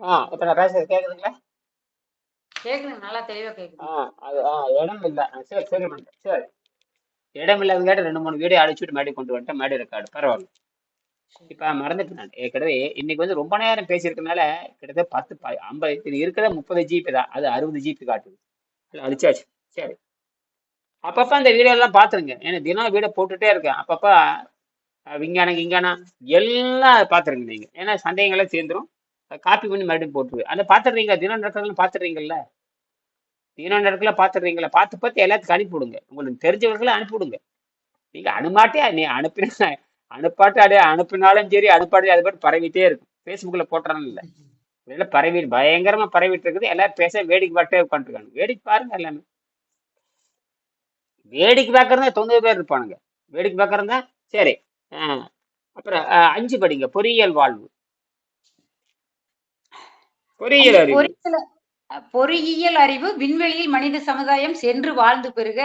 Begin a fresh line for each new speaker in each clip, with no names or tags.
ஆ இப்ப நான் பேசுறது கேக்குதுங்களா?
கேக்குது நல்லா தெளிவா கேக்குது.
ஆ அது ஆ இடம் இல்ல. சரி சரி மேடம் சரி. இடம் இல்லாதங்காட்டி ரெண்டு மூணு வீடியோ அடிச்சுட்டு மேடி கொண்டு வந்துட்டேன் மேடி ரெக்கார்டு பரவாயில்ல. இப்ப மறந்துட்டேன் நான். ஏற்கனவே இன்னைக்கு வந்து ரொம்ப நேரம் பேசியிருக்கனால கிட்டத்தட்ட பத்து ஐம்பது இது இருக்கிற முப்பது ஜிபி தான். அது அறுபது ஜிபி காட்டுது. அது அடிச்சாச்சு சரி. அப்பப்ப அந்த வீடியோ எல்லாம் பாத்துருங்க. ஏன்னா தினம் வீடியோ போட்டுட்டே இருக்கேன். அப்பப்ப விஞ்ஞானம் கிஞ்ஞானம் எல்லாம் பாத்துருங்க நீங்க. ஏன்னா சந்தேகங்களே சேர்ந்துரும் காப்பி பண்ணி மறுபடியும் போட்டுருவேன் அதை பார்த்துடுறீங்க தினம் நடக்கிறதெல்லாம் பார்த்துடுறீங்கல்ல தினம் நடக்கல பார்த்துடுறீங்களா பார்த்து பார்த்து எல்லாத்துக்கும் அனுப்பிவிடுங்க. உங்களுக்கு தெரிஞ்சவர்களை அனுப்பிவிடுங்க. நீங்கள் அனுமாட்டே நீ அனுப்பின அனுப்பாட்டு அடைய அனுப்பினாலும் சரி அனுப்பாட்டி அது பாட்டு பரவிட்டே இருக்கும். ஃபேஸ்புக்கில் போட்டுறாங்க இல்லை. இதெல்லாம் பரவி பயங்கரமாக பரவிட்டு இருக்குது. எல்லாரும் பேச வேடிக்கை பார்த்தே உட்காந்துருக்காங்க. வேடிக்கை பாருங்க எல்லாமே. வேடிக்கை பார்க்கறதா தொண்ணூறு பேர் இருப்பானுங்க. வேடிக்கை பார்க்கறதா சரி ஆ, அப்புறம் அஞ்சு படிங்க. பொறியியல் வாழ்வு. பொறியியல் அறிவு.
பொறியியல் அறிவு விண்வெளியில் மனித சமுதாயம் சென்று வாழ்ந்து பெருக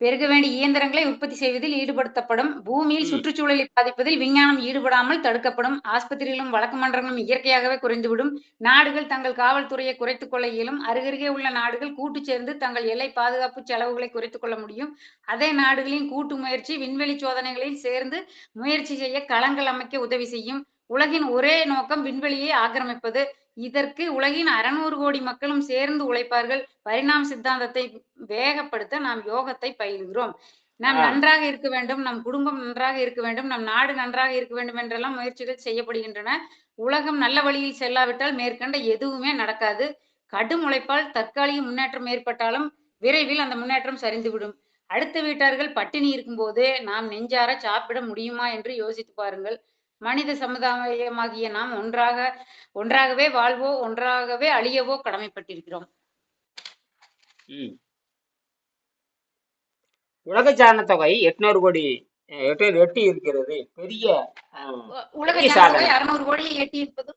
பெருக வேண்டிய இயந்திரங்களை உற்பத்தி செய்வதில் ஈடுபடுத்தப்படும் பூமியில். சுற்றுச்சூழலை பாதிப்பதில் விஞ்ஞானம் ஈடுபடாமல் தடுக்கப்படும் ஆஸ்பத்திரிகளும் வழக்கு மன்றங்களும் இயற்கையாகவே குறைந்துவிடும் நாடுகள் தங்கள் காவல்துறையை குறைத்துக் கொள்ள இயலும் அருகருகே உள்ள நாடுகள் கூட்டு சேர்ந்து தங்கள் எல்லை பாதுகாப்பு செலவுகளை குறைத்துக் கொள்ள முடியும். அதே நாடுகளின் கூட்டு முயற்சி விண்வெளி சோதனைகளில் சேர்ந்து முயற்சி செய்ய களங்கள் அமைக்க உதவி செய்யும். உலகின் ஒரே நோக்கம் விண்வெளியை ஆக்கிரமிப்பது. இதற்கு உலகின் அறுநூறு கோடி மக்களும் சேர்ந்து உழைப்பார்கள். பரிணாம சித்தாந்தத்தை வேகப்படுத்த நாம் யோகத்தை பயில்கிறோம். நாம். நன்றாக இருக்க வேண்டும் நம் குடும்பம் நன்றாக இருக்க வேண்டும் நம் நாடு நன்றாக இருக்க வேண்டும் என்றெல்லாம் முயற்சிகள் செய்யப்படுகின்றன. உலகம் நல்ல வழியில் செல்லாவிட்டால் மேற்கண்ட எதுவுமே நடக்காது. கடும் உழைப்பால் தற்காலிக முன்னேற்றம் ஏற்பட்டாலும் விரைவில் அந்த முன்னேற்றம் சரிந்துவிடும். அடுத்த வீட்டார்கள் பட்டினி இருக்கும்போது நாம் நெஞ்சார சாப்பிட முடியுமா என்று யோசித்து பாருங்கள். மனித சமுதாயமாகிய நாம் ஒன்றாக ஒன்றாகவே வாழ்வோ ஒன்றாகவே அழியவோ கடமைப்பட்டிருக்கிறோம்.
உலக சாரண தொகை எட்நூறு கோடி எட்டு எட்டி இருக்கிறது. பெரிய
உலக
சாதனை.
அறுநூறு கோடியை எட்டி இருப்பது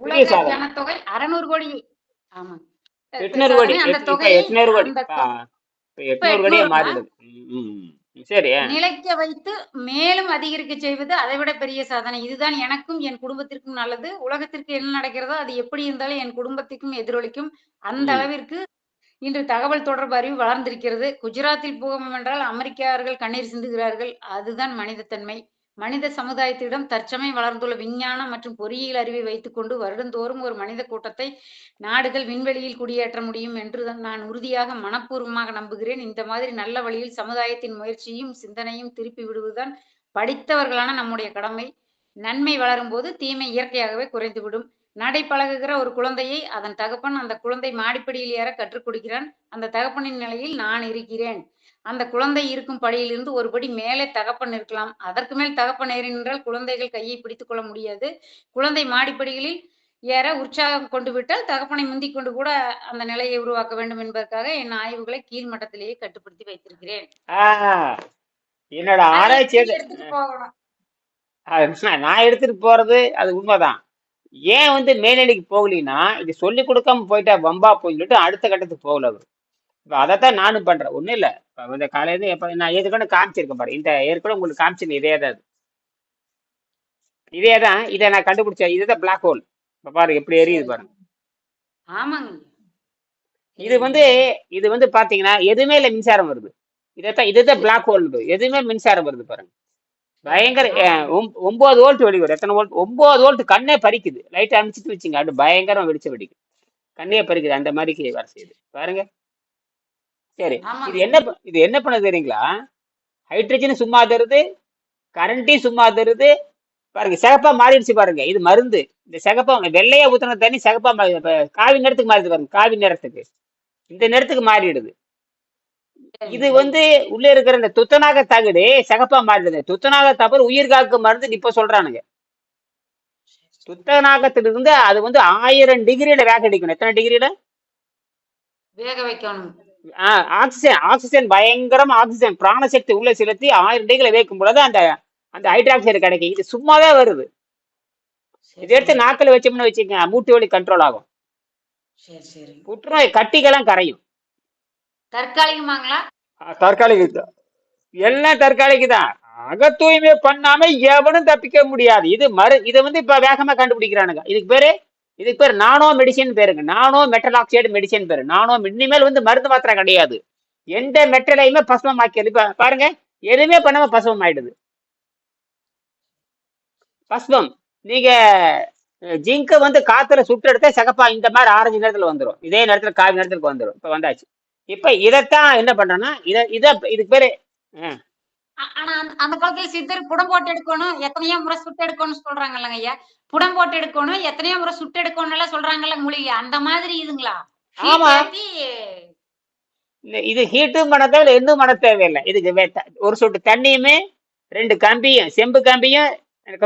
உலக ஜனத்தொகை அறுநூறு கோடி. ஆமா
எட்நூறு கோடி
அந்த தொகையை
எட்நூறு கோடி. எட்நூறு கோடியா மாறிடுது.
நிலைக்க வைத்து மேலும் அதிகரிக்க செய்வது அதைவிட பெரிய சாதனை. இதுதான் எனக்கும் என் குடும்பத்திற்கும் நல்லது. உலகத்திற்கு என்ன நடக்கிறதோ அது எப்படி இருந்தாலும் என் குடும்பத்திற்கும் எதிரொலிக்கும். அந்த அளவிற்கு இன்று தகவல் தொடர்பு அறிவு வளர்ந்திருக்கிறது. குஜராத்தில் பூகம்பம் என்றால் அமெரிக்கார்கள் கண்ணீர் சிந்துகிறார்கள். அதுதான் மனிதத்தன்மை. மனித சமுதாயத்திடம் தற்சமயம் வளர்ந்துள்ள விஞ்ஞானம் மற்றும் பொறியியல் அறிவை வைத்துக்கொண்டு வருடந்தோறும் ஒரு மனித கூட்டத்தை நாடுகள் விண்வெளியில் குடியேற்ற முடியும் என்று தான் நான் உறுதியாக மனப்பூர்வமாக நம்புகிறேன். இந்த மாதிரி நல்ல வழியில் சமுதாயத்தின் முயற்சியும் சிந்தனையும் திருப்பி விடுவதுதான் படித்தவர்களான நம்முடைய கடமை. நன்மை வளரும் போது தீமை இயற்கையாகவே குறைந்துவிடும். நடை பழகுகிற ஒரு குழந்தையை அதன் தகப்பன் அந்த குழந்தை மாடிப்படியில் ஏற கற்றுக் கொடுக்கிறான். அந்த தகப்பனின் நிலையில் நான் இருக்கிறேன். அந்த குழந்தை இருக்கும் படியிலிருந்து ஒரு படி மேலே தகப்பன் இருக்கலாம். அதற்கு மேல் தகப்பன் ஏறி நின்றால் குழந்தைகள் கையை பிடித்துக் கொள்ள முடியாது. குழந்தை மாடிப்படிகளில் ஏற உற்சாகம் கொண்டு விட்டால் தகப்பனை முந்திக் கொண்டு கூட அந்த நிலையை உருவாக்க வேண்டும் என்பதற்காக என் ஆய்வுகளை கீழ்மட்டத்திலேயே கட்டுப்படுத்தி வைத்திருக்கிறேன்.
என்னோட ஆராய்ச்சி நான் எடுத்துட்டு போறது அது உண்மைதான். ஏன் வந்து மேல்நிலைக்கு போகலின்னா இது சொல்லி கொடுக்காம போயிட்டா வம்பா போயிட்டு அடுத்த கட்டத்துக்கு போகல அவர். இப்போ அதைத்தான் நானும் பண்றேன். ஒன்றும் இல்லை. இந்த காலையில எப்போ நான் ஏற்கனவே காமிச்சிருக்கேன் பாரு. இந்த ஏற்கனவே உங்களுக்கு காமிச்சிருக்கேன் இதே தான் இது. தான். இதை நான் கண்டுபிடிச்சேன். இதுதான் பிளாக் ஹோல் இப்போ பாரு எப்படி எரியுது பாருங்க
ஆமாங்க.
இது வந்து இது வந்து பாத்தீங்கன்னா எதுவுமே இல்லை மின்சாரம் வருது. இதைத்தான் இதுதான் பிளாக் ஹோல் எதுவுமே மின்சாரம் வருது பாருங்க. பயங்கர ஒன்பது வோல்ட் வெடி வரும் எத்தனை வோல்ட் ஒன்பது வோல்ட் கண்ணே பறிக்குது. லைட் அணைச்சிட்டு வச்சுங்க. அது பயங்கரம் வெடிச்ச வெடிக்கும். கண்ணே பறிக்குது. அந்த மாதிரி வர செய்யுது. பாருங்க. சரி. இது என்ன இது என்ன பண்ணுது தெரியுங்களா? ஹைட்ரஜன் சும்மா தருது. கரண்ட்டையும் சும்மா தருது. பாருங்க. சிகப்பா மாறிடுச்சு பாருங்க. இது மருந்து. இந்த சிகப்பா வெள்ளையா ஊத்துன தண்ணி சிகப்பா மாறி காவி நிறத்துக்கு மாறிடுது பாருங்க. காவி நிறத்துக்கு. இந்த நிறத்துக்கு மாறிடுது. இது வந்து உள்ள இருக்கிற இந்த துத்தநாக தகடு சிகப்பா மாறிடுது. துத்தநாக தகடு உயிர் காக்கும் மருந்து இப்ப சொல்றானுங்க. துத்தநாகத்திலிருந்து அது வந்து ஆயிரம் டிகிரியில வேக அடிக்கணும். எத்தனை டிகிரியில?
வேக வைக்கணும்.
ஆக்சிஜன் ஆக்சிஜன் பயங்கரமா ஆக்சிஜன். பிராணசக்தி உள்ள செலுத்தி ஆயிரம் டிகிரில வைக்கும் பொழுது அந்த அந்த ஹைட்ராக்சைடு கிடைக்கும். இது சும்மாவே வருது. இதை எடுத்து நாக்கில் வச்சோம்னு வச்சுக்கோங்க மூட்டு வலி கண்ட்ரோல் ஆகும். புற்றுநோய் கட்டிகளும் கரையும்.
தற்காலிகமாங்களா?
அஹ் தற்காலிக எல்லாம் தற்காலிக்கு தான் அக தூய்மை பண்ணாம எவனும் தப்பிக்க முடியாது. இது மறு இதை வந்து இப்ப வேகமா கண்டுபிடிக்கிறானுங்க. இதுக்கு பேரு இதுக்கு பேர் நானோ மெடிசன் பேருங்க. நானோ மெட்டல் ஆக்சைடு மெடிசன் பேரு. நானோ இனிமேல் வந்து மருந்து மாத்திரை கிடையாது. எந்த மெட்டலையுமே பசுமம் ஆக்கியது இப்ப பாருங்க. எதுவுமே பண்ணாம பசுமம். ஆயிடுது பசுவம் நீங்க ஜிங்க வந்து காத்துல சுட்டு எடுத்தா சிகப்பா இந்த மாதிரி ஆரஞ்சு நேரத்துல வந்துடும் இதே நேரத்துல காவி நேரத்துக்கு வந்துடும் இப்ப வந்தாச்சு. இப்ப இதைத்தான் என்ன பண்றோம்னா இத இத இதுக்கு பேரு
ஆனா அந்த- காலத்துல சித்தர் புடம் போட்டு எடுக்கணும் எத்தனையோ முறை சுட்டு எடுக்கணும்னு சொல்றாங்கல்லங்க ஐயா. புடம் போட்டு எடுக்கணும் எத்தனையோ முறை சுட்டு எடுக்கணும் எல்லாம் சொல்றாங்கல்ல மூலிகை. அந்த மாதிரி இதுங்களா?
ஆமா. இது ஹீட்டும் பண்ண தேவையில்லை இன்னும் பண்ண தேவையில்லை. இதுக்கு ஒரு சொட்டு தண்ணியுமே ரெண்டு கம்பியும் செம்பு கம்பியும்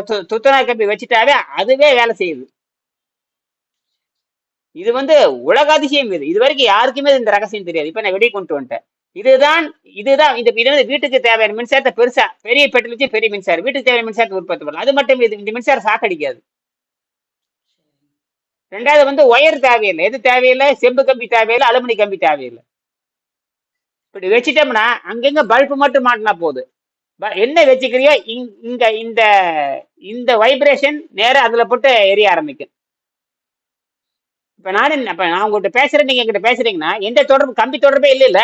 து- துத்தநாய் கம்பி வச்சுட்டாவே அதுவே வேலை செய்யுது. இது வந்து உலக அதிசயம் இது. இது வரைக்கும் யாருக்குமே இந்த ரகசியம் தெரியாது. இப்ப நான் வெளியே கொண்டு வந்துட்டேன். இதுதான் இதுதான் இந்த இது வந்து வீட்டுக்கு தேவையான மின்சாரத்தை பெருசா பெரிய பெட்ரோல் வச்சு பெரிய மின்சாரம். வீட்டுக்கு தேவையான மின்சாரத்தை உற்பத்தி பண்ணலாம். அது மட்டும் இது இந்த மின்சாரம் சாக்கடிக்காது ரெண்டாவது வந்து ஒயர் தேவையில்லை. எது தேவையில்லை? செம்பு கம்பி தேவையில்லை அலுமினி கம்பி தேவையில்லை. இப்படி வச்சிட்டோம்னா அங்கங்க பல்பு மட்டும் மாட்டினா போதும். ப- என்ன வச்சுக்கிறியோ இங்- இங்க இந்த இந்த வைப்ரேஷன் நேரம் அதுல போட்டு எரிய ஆரம்பிக்கும். இப்ப நான் என்ன இப்ப நான் உங்ககிட்ட பேசுறேன் நீங்க என்கிட்ட பேசுறீங்கன்னா எந்த தொடர்பு கம்பி தொடர்பே இல்ல இல்ல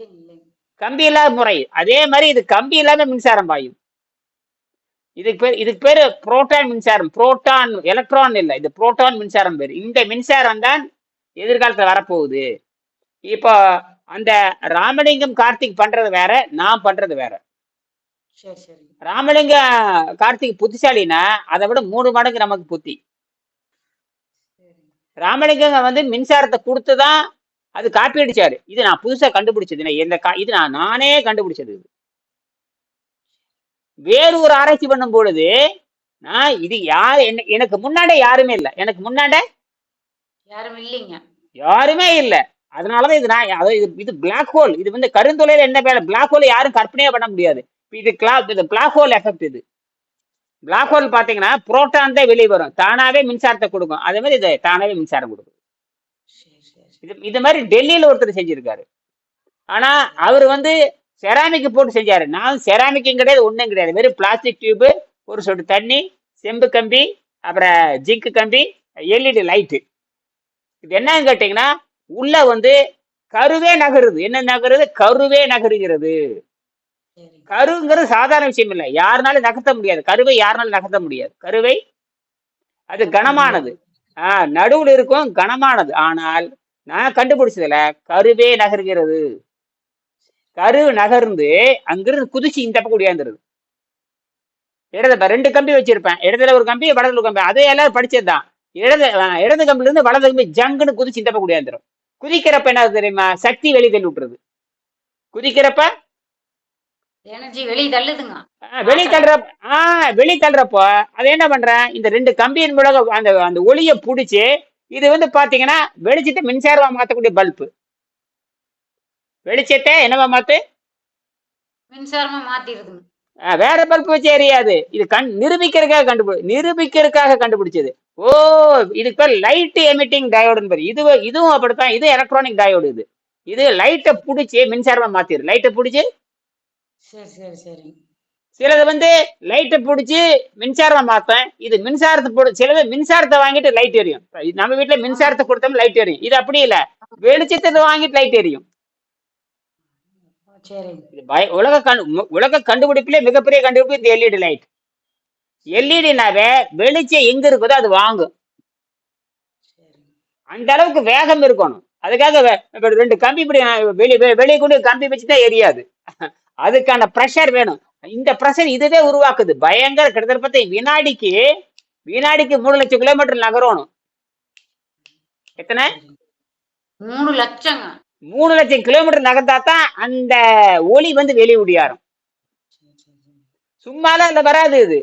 இல்லை.
கம்பி இல்லாத முறை. அதே மாதிரி இது கம்பி இல்லாம மின்சாரம் பாயும். இதுக்கு பேர் இதுக்கு பேரு புரோட்டான் மின்சாரம். புரோட்டான் எலக்ட்ரான் இல்ல இது புரோட்டான் மின்சாரம் பேரு. இந்த மின்சாரம் தான் எதிர்காலத்துல வரப்போகுது. இப்போ அந்த ராமலிங்கம் கார்த்திக் பண்றது வேற நான் பண்றது வேற. ராமலிங்க கார்த்திக் புத்திசாலினா அதை விட மூணு மடங்கு நமக்கு புத்தி. ராமலிங்கங்க வந்து மின்சாரத்தை கொடுத்துதான் அது காப்பி அடிச்சாரு இது நான் புதுசா கண்டுபிடிச்சது. நான் இந்த கா- இது நான் நானே கண்டுபிடிச்சது வேறு ஒரு ஆராய்ச்சி பண்ணும் பொழுது நான் இது யார் என்ன எனக்கு முன்னாடி யாருமே இல்லை. எனக்கு முன்னாடி
யாரும் இல்லைங்க.
யாருமே இல்லை. அதனாலதான் இது நான் அதாவது இது இது பிளாக் ஹோல் இது வந்து கருந்துளையில என்ன வேலை பிளாக் ஹோல் யாரும் கற்பனையே பண்ண முடியாது. இது கிளா இது பிளாக் ஹோல் எஃபெக்ட் இது. பிளாக் ஹோல் பாத்தீங்கன்னா புரோட்டான் தான் வெளியே வரும். தானாவே மின்சாரத்தை கொடுக்கும். அதே மாதிரி இது தானாவே மின்சாரம் கொடுக்கும். இது இது மாதிரி டெல்லியில ஒருத்தர் செஞ்சிருக்காரு. ஆனா அவர் வந்து செராமிக் போட்டு செஞ்சாரு. நான் செராமிக்கும் கிடையாது ஒண்ணும் கிடையாது. வெறும் பிளாஸ்டிக் டியூப் ஒரு சொட்டு தண்ணி செம்பு கம்பி அப்புறம் ஜிங்க் கம்பி எல்இடி லைட்டு இது என்னன்னு கேட்டீங்கன்னா உள்ள வந்து கருவே நகருது. என்ன நகருது? கருவே நகருகிறது. கருங்கிறது சாதாரண விஷயம் இல்லை. யாருனாலும் நகர்த்த முடியாது. கருவை யாருனாலும் நகர்த்த முடியாது. கருவை அது கனமானது. ஆஹ் நடுவுல இருக்கும் கனமானது. ஆனால் நான் கண்டுபிடிச்சதுல கருவே நகர்கிறது. கரு நகர்ந்து அங்கிருந்து குதிச்சு இந்த பக்கம் ஒடியாந்துருது இடது ரெண்டு கம்பி வச்சிருப்பேன். இடத்துல ஒரு கம்பி வலதுல ஒரு கம்பி. அதே எல்லாரும் படிச்சதுதான் இடது ஆஹ் இடது கம்பில இருந்து வலது கம்பி ஜங்குன்னு குதிச்சு இந்த பக்கம் ஒடியாந்துரும் குதிக்கிறப்ப என்ன தெரியுமா? சக்தி வெளியே தள்ளி விட்டுறது குதிக்கிறப்ப
எனர்ஜி வெளியே தள்ளுதுங்க.
ஆஹ் வெளி தள்ளுறப்ப ஆஹ் வெளி தள்ளுறப்போ அது என்ன பண்றேன் இந்த ரெண்டு கம்பியின் மூலம் அந்த அந்த ஒளியை பிடிச்சி இது வந்து பாத்தீங்கன்னா வெளிச்சத்தை மின்சாரமா மாத்தக்கூடிய பல்பு. வெளிச்சத்தை என்னவா மாத்து?
மின்சாரமா மாத்திடுதுங்க.
ஆஹ் வேற பல்ப் வச்சு எரியாது. இது கண் நிரூபிக்கிறதுக்காக கண்டுபிடி நிரூபிக்கிறதுக்காக கண்டுபிடிச்சது. ஓ இதுக்கு பேர் லைட் எமிட்டிங் டயோடுன்னு பேர். இது இதுவும் அப்படித்தான் இது எலக்ட்ரானிக் டயோடு இது. இது லைட்டை பிடிச்சி மின்சாரமா மாத்திரு லைட்டை பிடிச்சி
சரி சரி சரி.
சிலது வந்து லைட்டை பிடிச்சி மின்சாரமா மாத்தேன் இது மின்சாரத்தை போடு சிலது மின்சாரத்தை வாங்கிட்டு லைட் எரியும். நம்ம வீட்டுல மின்சாரத்தை கொடுத்தோம் லைட் எரியும். இது அப்படி இல்ல. வெளிச்சத்தை வாங்கிட்டு லைட் எரியும். உலக கண்டு உலக கண்டுபிடிப்பிலே மிகப்பெரிய கண்டுபிடிப்பு இந்த எல்இடி லைட் எல்இடினாவே வெளிச்சம் எங்க இருக்குதோ அது வாங்கும். அந்த அளவுக்கு வேகம் இருக்கணும். அதுக்காக ரெண்டு கம்பி இப்படி வெளியே வெளியே கொண்டு கம்பி வச்சுதான் எரியாது. அதுக்கான ப்ரெஷர் வேணும். இந்த ப்ரெஷர் இதுவே உருவாக்குது. பயங்கர கிட்டத்தட்ட பார்த்தா வினாடிக்கு வினாடிக்கு மூணு லட்சம் கிலோமீட்டர் நகரணும். எத்தனை?
மூணு லட்சங்க.
மூணு லட்சம் கிலோமீட்டர் நகர்ந்தா தான் அந்த ஒளி வந்து வெளியே
சரி.
சும்மாலாம் இல்ல வராது இது.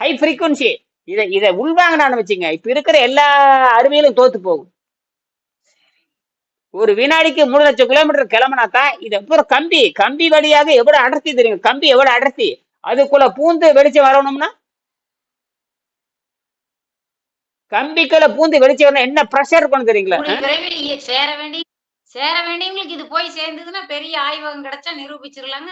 ஹை ஃப்ரீக்குவன்சி இதை இதை உள்வாங்கினான்னு வச்சுங்க இப்ப இருக்கிற எல்லா அறிவியலும் தோத்து போகும். ஒரு வினாடிக்கு மூணு லட்சம் கிலோமீட்டர் கிளம்பினா தான் இது அப்புறம் கம்பி கம்பி வழியாக எவ்வளவு அடர்த்தி தெரியும் கம்பி எவ்வளவு அடர்த்தி? அதுக்குள்ள பூந்து வெளிச்சம் வரணும்னா? கம்பிக்குள்ள பூந்து வெளிச்சம் வரணும் என்ன ப்ரெஷர் இருக்கணும் தெரியுங்களா?
சேர வேண்டிய சேர வேண்டியவங்களுக்கு இது போய் சேர்ந்ததுன்னா பெரிய ஆய்வகம் கிடைச்சா நிரூபிச்சிடலாங்க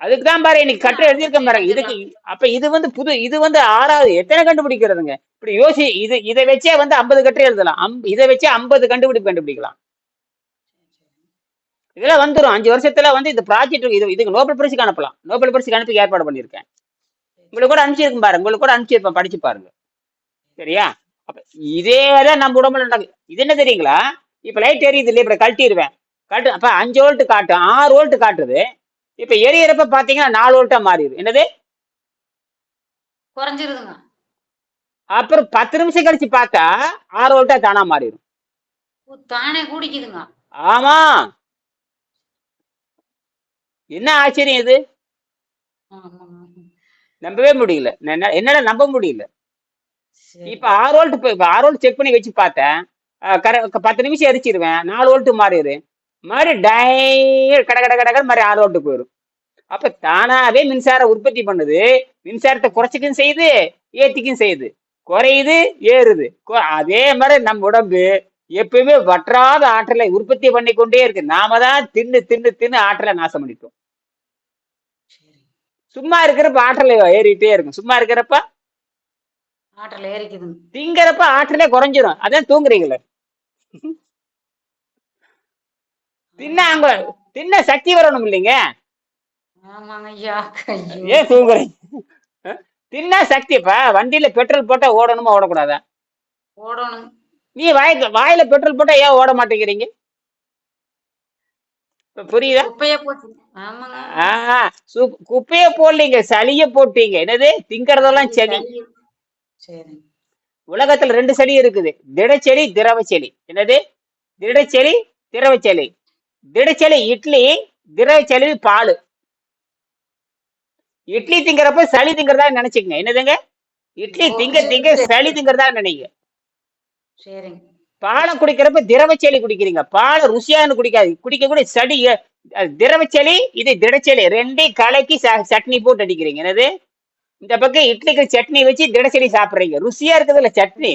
அதுக்கு தான் பாரு இன்னைக்கு கட்டுரை எழுதியிருக்கேன் பாருங்க இதுக்கு அப்ப இது வந்து புது இது வந்து ஆறாவது எத்தனை கண்டுபிடிக்கிறதுங்க? இப்படி யோசி இது இதை வச்சே வந்து ஐம்பது கட்டுரை எழுதலாம். இதை வச்சே ஐம்பது கண்டுபிடிப்பு கண்டுபிடிக்கலாம். இதெல்லாம் வந்துரும். அஞ்சு வருஷத்துல வந்து இந்த ப்ராஜெக்ட் இது இதுக்கு நோபல் பரிசுக்கு அனுப்பலாம். நோபல் பரிசுக்கு அனுப்பி ஏற்பாடு பண்ணியிருக்கேன். உங்களுக்கு கூட அனுப்பிச்சிருக்கேன் பாருங்க. உங்களுக்கு கூட அனுப்பிச்சிருப்பேன். படிச்சு பாருங்க. சரியா? அப்ப இதே தான் நம்ம உடம்புல நடக்குது இது என்ன தெரியுங்களா? இப்ப லைட் எரியுது இல்லையா? இப்படி கழட்டிடுவேன் கழட்டு அப்ப அஞ்சு வோல்ட் காட்டும். ஆறு வோல்ட் காட்டுது. இப்ப எரியறப்ப பாத்தீங்கன்னா நாலு வோல்ட்டா மாறிடும் என்னது?
குறைஞ்சிருதுங்க.
அப்புறம் பத்து நிமிஷம் கழிச்சு பார்த்தா ஆறு வோல்ட்டா தானா மாறிடும்.
தானே கூடிக்குதுங்க.
ஆமா. என்ன ஆச்சரியம் இது. நம்பவே முடியல. என்ன- என்னால நம்ப முடியல. இப்ப ஆறு வோல்ட் இப்ப ஆறு வோல்ட் செக் பண்ணி வச்சு பார்த்தேன். பத்து நிமிஷம் எரிச்சிருவேன். நாலு வோல்ட் மாறிடு மாதிரி டை கட கட கட மாதிரி ஆறு வோல்ட் போயிடும் அப்ப தானாவே மின்சாரம் உற்பத்தி பண்ணுது. மின்சாரத்தை குறைச்சிக்கும் செய்யுது ஏத்திக்கும் செய்யுது. குறையுது ஏறுது. அதே மாதிரி நம்ம உடம்பு எப்பயுமே வற்றாத ஆற்றலை உற்பத்தி பண்ணி கொண்டே இருக்கு. நாம தான் தின்னு தின்னு தின்னு ஆற்றலை நாசம் பண்ணிட்டோம். சும்மா இருக்கிறப்ப ஆற்றல் ஏறிட்டே இருக்கும். சும்மா இருக்கிறப்ப
ஆற்றல் ஏறிக்குதுங்க
திங்கிறப்ப ஆற்றலே குறைஞ்சிரும். அதான் தூங்குறீங்களே. தின்ன அங்க தின்ன சக்தி வரணும் இல்லைங்க. ஏன் தூங்குறீங்க? தின்னா சக்தி. இப்ப வண்டியில பெட்ரோல் போட்டா ஓடணுமா ஓடக்கூடாதா?
ஓடணும்.
நீ வாய்க்கு வாயில பெட்ரோல் போட்டா ஏன் ஓட மாட்டேங்கிறீங்க? புரியுதா?
குப்பையே
போடலீங்க சளிய போட்டீங்க. என்னது? திங்கறதெல்லாம்
சரி.
உலகத்துல ரெண்டு செடி இருக்குது. திடச்செடி திரவ செடி என்னது? திடச்செடி திரவ செடி திடச்செடி இட்லி திரவ செடி பால். இட்லி திங்கிறப்ப சளி திங்கிறதா நினைச்சுக்கங்க. என்னதுங்க? இட்லி திங்க திங்க சளி திங்கிறதா நினைங்க.
சரிங்க.
பாலை குடிக்கிறப்ப திரவ செடி குடிக்கிறீங்க. பாலை ருசியானு குடிக்காது. குடிக்கக்கூடிய அஹ், திரவ செடி இது திடச்செடி ரெண்டையும் கலக்கி சட்னி போட்டு அடிக்கிறீங்க. என்னது? இந்த பக்கம் இட்லிக்கு சட்னி வச்சு திடச்செடி சாப்பிடுறீங்க. ருசியா இருக்குதுல்ல சட்னி.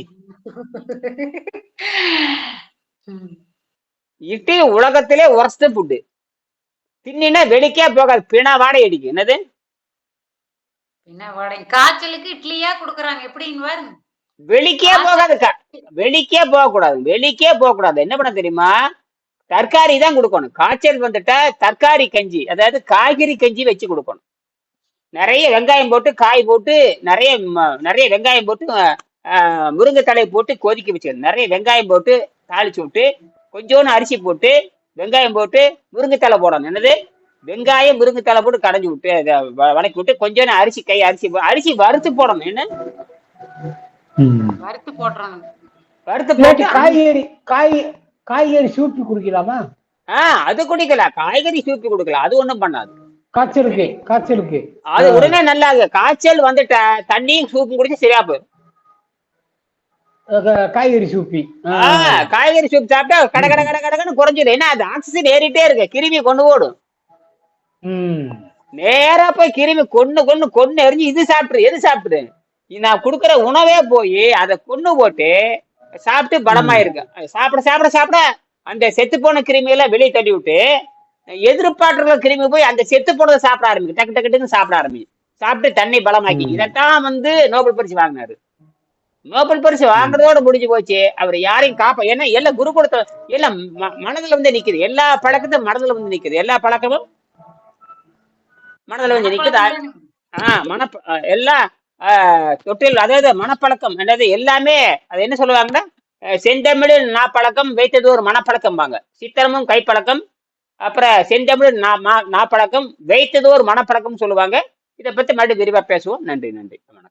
இட்லி உலகத்திலே ஒர்ஸ்ட் ஃபுட்டு தின்னா வெளிக்கே போகாது. பிணா வாடகை அடிக்கும். என்னது?
என்ன வாடகை. காய்ச்சலுக்கு இட்லியா குடுக்குறாங்க. எப்படின்னு பாருங்க.
வெளிக்கே போகாது. க- வெளிக்கே போக கூடாது வெளிக்கே போக கூடாது என்ன பண்ண தெரியுமா? தற்காரி தான் கொடுக்கணும். காய்ச்சல் வந்துட்டா தற்காரி கஞ்சி அதாவது காய்கறி கஞ்சி வச்சு கொடுக்கணும். நிறைய வெங்காயம் போட்டு காய் போட்டு நிறைய நிறைய வெங்காயம் போட்டு முருங்கை தழை போட்டு கொதிக்க வச்சுக்கணும். நிறைய வெங்காயம் போட்டு தாளிச்சு விட்டு கொஞ்சோண்டு அரிசி போட்டு வெங்காயம் போட்டு முருங்கைத்தலை போடணும். என்னது? வெங்காயம் முருங்கைத்தலை போட்டு கடைஞ்சி விட்டு அதை வ- வதக்கி விட்டு கொஞ்சோண்டு அரிசி கை அரிசி போ- அரிசி வறுத்து போடணும். என்ன?
வறுத்து போட்டுறணும்
வறுத்து போட்டு
காய்கறி காய் காய்கறி சூப்பி குடிக்கலாமா?
ஆஹ் அது குடிக்கலாம் காய்கறி சூப்பி கொடுக்கலாம் அது ஒண்ணும் பண்ணாது.
காய்ச்சலுக்கு காய்ச்சலுக்கு.
அது உடனே நல்லா இருக்கு. காய்ச்சல் வந்துட்ட தண்ணியும் சூப்பும் குடிச்சு சரியா போயிடும்
காய்கறி சூப்பி.
காய்கறி சூப் சாப்பிட்டா கட கட கட கடன்னு குறைஞ்சிடும் ஏன்னா அது ஆக்சிஜன் ஏறிட்டே இருக்கு. கிருமி கொண்டு ஓடும்.
ம்.
நேரா போய் கிருமி கொன்னு கொன்னு கொன்னு எரிஞ்சு இது சாப்பிட்டுரு எது சாப்பிட்டுரு? நான் கொடுக்குற உணவே போய் அதை கொன்னு போட்டு சாப்பிட்டு பலமாயிருக்கு அது சாப்பிட சாப்பிட சாப்பிட அந்த செத்து போன கிருமி எல்லாம் வெளியே தள்ளி விட்டு எதிர்பார்க்கிற கிருமி போய் அந்த செத்து போனதை சாப்பிட ஆரம்பிக்கும். டக்கு டக்கு டக்குன்னு சாப்பிட ஆரம்பிக்கும். சாப்பிட்டு தண்ணி பலமாக்கி. இதைத்தான் வந்து நோபல் பரிசு வாங்கினாரு. நோபல் பரிசு வாங்குறதோட முடிஞ்சு போச்சு. அவர் யாரையும் காப்பா ஏன்னா எல்லாம் குரு கொடுத்த எல்லாம் மனதுல வந்து நிக்குது. எல்லா பழக்கத்தையும் மனதுல வந்து நிக்குது. எல்லா பழக்கமும் மனதுல வந்து நிக்குது? ஆஹ் மன எல்லா தொட்டில் அதாவது மனப்பழக்கம் என்னது எல்லாமே அது என்ன சொல்லுவாங்கன்னா அஹ் நா நாப்பழக்கம் வைத்தது ஒரு மனப்பழக்கம்பாங்க சித்திரமும் கைப்பழக்கம் அப்புறம் செந்தமிழ் நா மா- நாப்பழக்கம் வைத்தது ஒரு மனப்பழக்கம் சொல்லுவாங்க. இதை பற்றி மறுபடியும் விரிவாக பேசுவோம். நன்றி நன்றி. வணக்கம்.